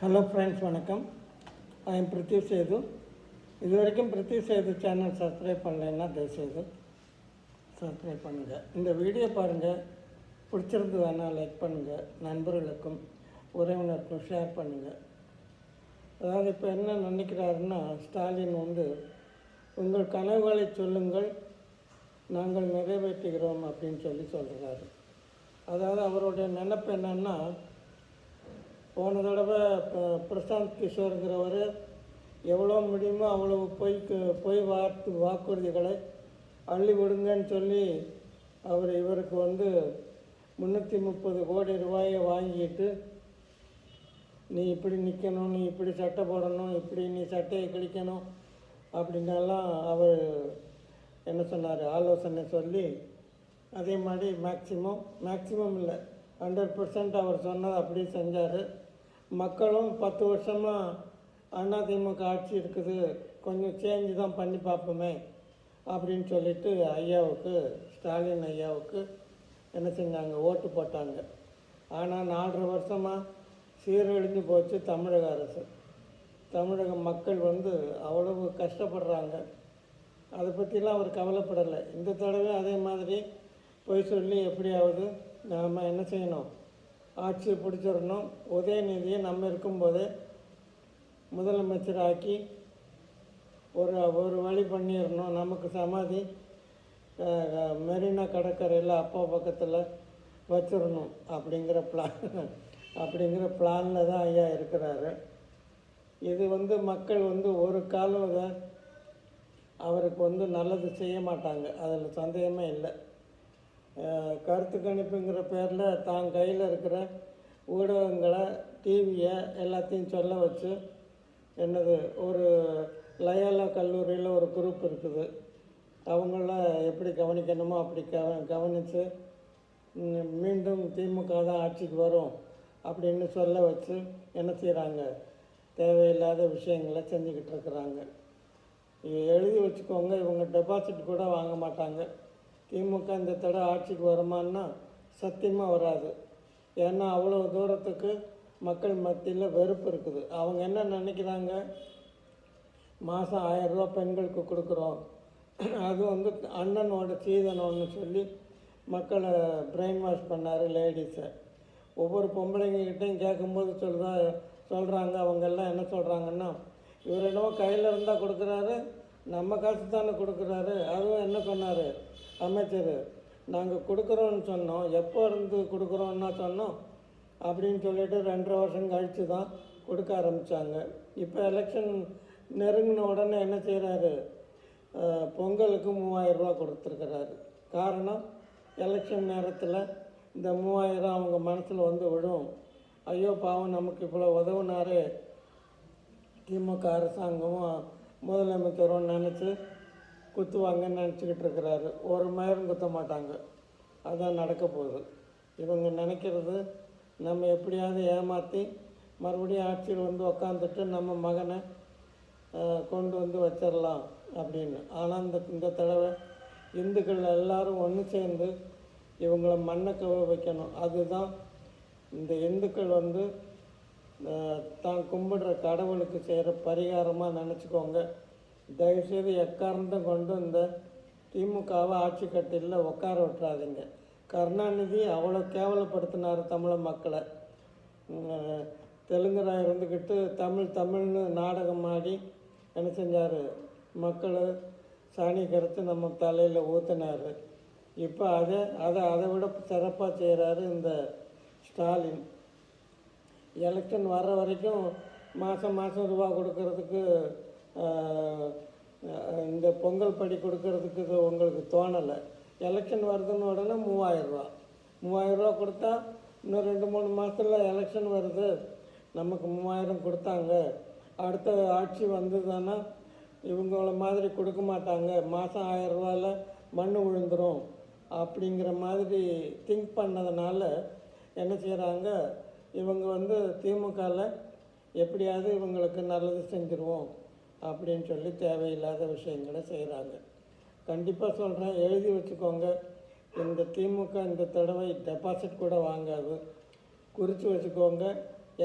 Hello friends வணக்கம். I am Preeti Setu இது வரைக்கும் பிரித்தி சேது சேனல் சப்ஸ்கிரைப் பண்ணலைன்னா தயவுசெய்து சப்ஸ்கிரைப் பண்ணுங்கள் இந்த வீடியோ பாருங்கள் பிடிச்சிருந்து வேணால் லைக் பண்ணுங்கள் நண்பர்களுக்கும் உறவினருக்கும் ஷேர் பண்ணுங்கள் அதாவது இப்போ என்ன நினைக்கிறாருன்னா ஸ்டாலின் வந்து உங்கள் கனவுகளை சொல்லுங்கள். நாங்கள் நிறைவேற்றுகிறோம் அப்படின்னு சொல்லி சொல்கிறாரு அதாவது அவருடைய நினப்பு என்னன்னா போன தடவை பிரசாந்த் கிஷோருங்கிறவர் எவ்வளோ முடியுமோ அவ்வளோ பொய்க்கு பொய் வார்த்து வாக்குறுதிகளை அள்ளி விடுங்கன்னு சொல்லி அவர் இவருக்கு வந்து முந்நூற்றி முப்பது கோடி ரூபாயை வாங்கிட்டு நீ இப்படி நிற்கணும் நீ இப்படி சட்டை போடணும் இப்படி நீ சட்டையை கிழிக்கணும் அப்படின்னெல்லாம் அவர் என்ன சொன்னார்? ஆலோசனை சொல்லி அதே மாதிரி மேக்சிமம் மேக்சிமம் இல்லை. ஹண்ட்ரட் பர்சன்ட் அவர் சொன்னது அப்படியே செஞ்சார். மக்களும் பத்து வருஷமாக அதிமுக ஆட்சி இருக்குது. கொஞ்சம் சேஞ்சு தான் பண்ணி பார்ப்போமே அப்படின்னு சொல்லிட்டு ஐயாவுக்கு ஸ்டாலின் ஐயாவுக்கு என்ன செஞ்சாங்க? ஓட்டு போட்டாங்க. ஆனால் நாலரை வருஷமாக சீரழிஞ்சு போச்சு தமிழக அரசு. தமிழக மக்கள் வந்து அவ்வளவு கஷ்டப்படுறாங்க. அதை பற்றிலாம் அவர் கவலைப்படலை. இந்த தடவை அதே மாதிரி போய் சொல்லி எப்படியாவது நாம் என்ன செய்யணும்? ஆட்சியை பிடிச்சிடணும். உதயநிதியை நம்ம இருக்கும்போதே முதலமைச்சர் ஆக்கி ஒரு ஒரு வழி பண்ணிடணும். நமக்கு சமாதி மெரினா கடற்கரையில் அப்பா பக்கத்தில் வச்சிடணும் அப்படிங்கிற பிளான் அப்படிங்கிற பிளானில் தான் ஐயா இருக்கிறாரு. இது வந்து மக்கள் வந்து ஒரு காலம் அவருக்கு வந்து நல்லது செய்ய மாட்டாங்க. அதில் சந்தேகமே இல்லை. கருத்து கணிப்புங்கிற பேரில் தான் கையில் இருக்கிற ஊடகங்களை டிவியை எல்லாத்தையும் சொல்ல வச்சு என்னது ஒரு லயாலா கல்லூரியில் ஒரு குரூப் இருக்குது. அவங்கள எப்படி கவனிக்கணுமோ அப்படி கவ கவனித்து மீண்டும் திமுக தான் ஆட்சிக்கு வரும் அப்படின்னு சொல்ல வச்சு என்ன செய்கிறாங்க தேவையில்லாத விஷயங்களை செஞ்சுக்கிட்டு இருக்கிறாங்க. எழுதி வச்சுக்கோங்க இவங்க டெபாசிட் கூட வாங்க மாட்டாங்க. திமுக இந்த தடவை ஆட்சிக்கு வருமானா சத்தியமாக வராது. ஏன்னா அவ்வளோ தூரத்துக்கு மக்கள் மத்தியில் வெறுப்பு இருக்குது. அவங்க என்ன நினைக்கிறாங்க? மாதம் ஆயரூபா பெண்களுக்கு கொடுக்குறோம். அது வந்து அண்ணனோட சீதனோன்னு சொல்லி மக்களை பிரெயின் வாஷ் பண்ணார் லேடிஸை ஒவ்வொரு பொம்பளைங்கக்கிட்டையும் கேட்கும்போது சொல்கிறா சொல்கிறாங்க அவங்கெல்லாம் என்ன சொல்கிறாங்கன்னா இவர் என்னவோ கையில் இருந்தால் கொடுக்குறாரு நம்ம காசு தானே கொடுக்குறாரு. அதுவும் என்ன சொன்னார் அமைச்சர் நாங்கள் கொடுக்குறோன்னு சொன்னோம். எப்போ இருந்து கொடுக்குறோன்னா சொன்னோம். அப்படின்னு சொல்லிட்டு ரெண்டரை வருஷம் கழித்து தான் கொடுக்க ஆரம்பித்தாங்க இப்போ எலெக்ஷன் நெருங்கின உடனே என்ன செய்கிறாரு பொங்கலுக்கு மூவாயிரம் ரூபா கொடுத்துருக்கிறாரு. காரணம் எலெக்ஷன் நேரத்தில் இந்த மூவாயிரம் அவங்க மனசில் வந்து விழும். ஐயோ பாவம் நமக்கு இவ்வளோ உதவுனாரு. திமுக அரசாங்கமும் முதலமைச்சரும் நினச்சி குத்துவாங்கன்னு நினச்சிக்கிட்டு இருக்கிறாரு. ஒரு மயிரும் குத்த மாட்டாங்க. அதான் நடக்க போகுது. இவங்க நினைக்கிறது நம்ம எப்படியாவது ஏமாற்றி மறுபடியும் ஆட்சியில் வந்து உக்காந்துட்டு நம்ம மகனை கொண்டு வந்து வச்சிடலாம் அப்படின்னு. ஆனால் இந்த இந்த தடவை இந்துக்கள் எல்லாரும் ஒன்று சேர்ந்து இவங்களை மண்ணை கவ வைக்கணும். அதுதான் இந்த இந்துக்கள் வந்து தான் கும்பிடுற கடவுளுக்கு செய்கிற பரிகாரமாக நினச்சிக்கோங்க. தயவுசெய்து எக்காரணத்தையும் கொண்டு இந்த திமுகவை ஆட்சி கட்டிலில் உட்கார விட்டுறாதீங்க. கருணாநிதி அவ்வளோ கேவலப்படுத்தினார் தமிழ மக்களை. தெலுங்குராக இருந்துக்கிட்டு தமிழ் தமிழ்னு நாடகம் ஆடி என்ன செஞ்சார்? மக்களை சாணி கரைச்சி நம்ம தலையில் ஊற்றினார் இப்போ அதை அதை அதை விட சிறப்பாக செய்கிறாரு இந்த ஸ்டாலின். எலெக்ஷன் வர்ற வரைக்கும் மாதம் மாதம் ரூபா கொடுக்கறதுக்கு இந்த பொங்கல் படி கொடுக்கறதுக்கு இது உங்களுக்கு தோணலை. எலெக்ஷன் வருதுன்னு உடனே மூவாயிரம் ரூபா. கொடுத்தா இன்னும் ரெண்டு மூணு மாதத்தில் எலெக்ஷன் வருது. நமக்கு மூவாயிரம் கொடுத்தாங்க. அடுத்த ஆட்சி வந்ததுன்னா இவங்கள மாதிரி கொடுக்க மாட்டாங்க. மாதம் ஆயிரம் மண் விழுந்துரும் அப்படிங்கிற மாதிரி திங்க் பண்ணதுனால என்ன செய்கிறாங்க இவங்க வந்து திமுகவில் எப்படியாவது இவங்களுக்கு நல்லது செஞ்சுருவோம் அப்படின்னு சொல்லி தேவையில்லாத விஷயங்களை செய்கிறாங்க கண்டிப்பாக சொல்கிறேன் எழுதி வச்சுக்கோங்க. இந்த திமுக இந்த தடவை டெபாசிட் கூட வாங்காது. குறித்து வச்சுக்கோங்க.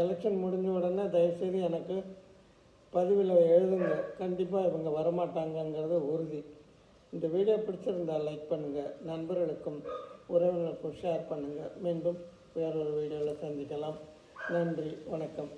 எலெக்ஷன் முடிஞ்ச உடனே தயவுசெய்து எனக்கு பதிவில் எழுதுங்க. கண்டிப்பாக இவங்க வரமாட்டாங்கங்கிறது உறுதி. இந்த வீடியோ பிடிச்சிருந்தா லைக் பண்ணுங்கள் நண்பர்களுக்கும் உறவினருக்கும் ஷேர் பண்ணுங்கள் மீண்டும் வேறொரு வீடியோவில் சந்திக்கலாம் நன்றி வணக்கம்.